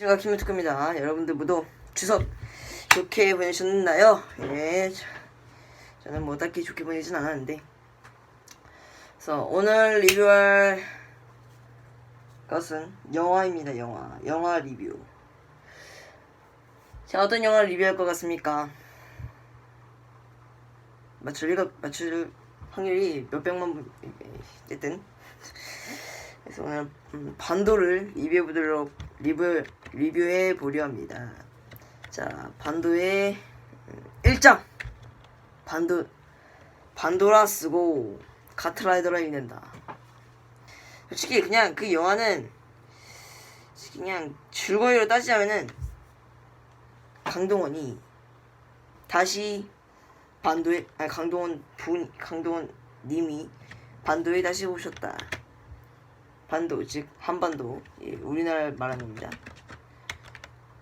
제가 김유특입니다. 여러분들 모두 추석 좋게 보내셨나요? 예. 저는 뭐 딱히 좋게 보내진 않았는데. 그래서 오늘 리뷰할 것은 영화입니다. 영화. 영화 리뷰. 자, 어떤 영화를 리뷰할 것 같습니까? 맞출 리가 맞출 확률이 몇 백만 분 어쨌든 그래서 오늘 음, 반도를 리뷰해 보도록 리뷰 리뷰해 보려 합니다. 자, 반도의 1장 반도 반도라 쓰고 가트라이더라 읽는다. 솔직히 그냥 그 영화는 그냥 줄거리로 따지자면은 강동원이 다시 반도에 아니 강동원 분 강동원 님이 반도에 다시 오셨다. 반도 즉 한반도 예, 우리나라 말하는 겁니다.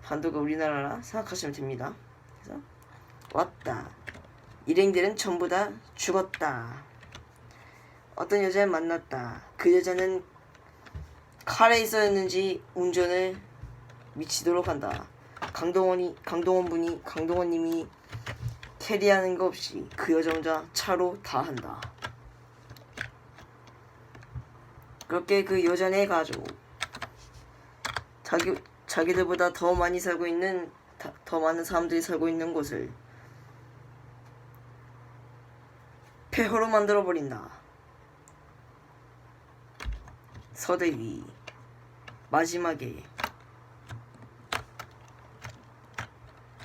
반도가 우리나라라 생각하시면 됩니다. 그래서 왔다. 일행들은 전부 다 죽었다. 어떤 여자를 만났다. 그 여자는 칼에 있었는지 운전을 미치도록 한다. 강동원이 강동원 분이 강동원 님이 캐리하는 거 없이 그 여자 혼자 차로 다 한다. 그렇게 그 여자네 가족 자기 자기들보다 더 많이 살고 있는 다- 더 많은 사람들이 살고 있는 곳을 폐허로 만들어 버린다. 서대위 마지막에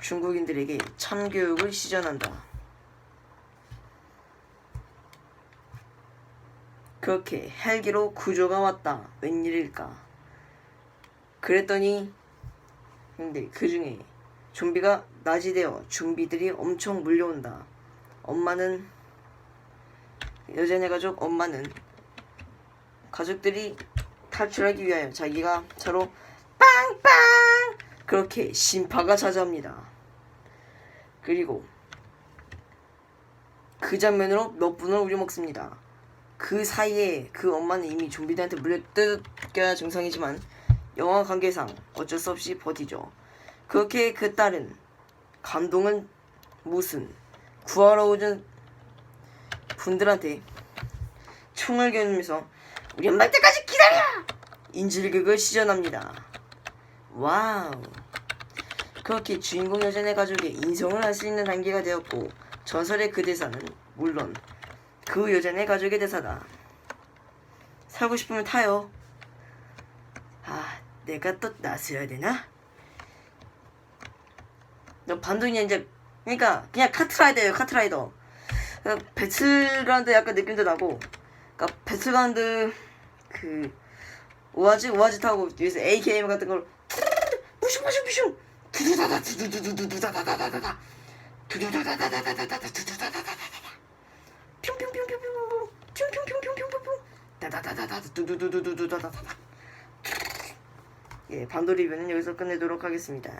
중국인들에게 참교육을 시전한다. 그렇게 헬기로 구조가 왔다. 웬일일까? 그랬더니 근데 그 중에 좀비가 낮이 되어 좀비들이 엄청 물려온다. 엄마는 여자네 가족 엄마는 가족들이 탈출하기 위하여 자기가 차로 빵빵 그렇게 심파가 찾아옵니다. 그리고 그 장면으로 몇 분을 우려먹습니다. 그 사이에 그 엄마는 이미 좀비들한테 물려뜯겨야 정상이지만 영화 관계상 어쩔 수 없이 버티죠. 그렇게 그 딸은 감동은 무슨 구하러 오는 분들한테 총을 겨누면서 우리 엄마 때까지 기다려! 인질극을 시전합니다. 와우. 그렇게 주인공 여전의 가족의 인성을 알 수 있는 단계가 되었고 전설의 그 대사는 물론 그 여전의 가족의 대사다. 살고 싶으면 타요. 아, 내가 또 나서야 되나? 너 반동이 이제 그러니까 그냥 카트라이더예요, 카트라이더. 배틀그라운드 약간 느낌도 나고, 그러니까 배틀그라운드 그 오아지 오아지 타고 뒤에서 AKM 같은 걸 부슝 부슝 부슝 두두다다 두두두두두다다다다다 두두다다다다다다다 두두다다다다다 뿅뿅뿅뿅뿅뿅 다다다다다 두두두두두다다다다. 예 반도 리뷰는 여기서 끝내도록 하겠습니다.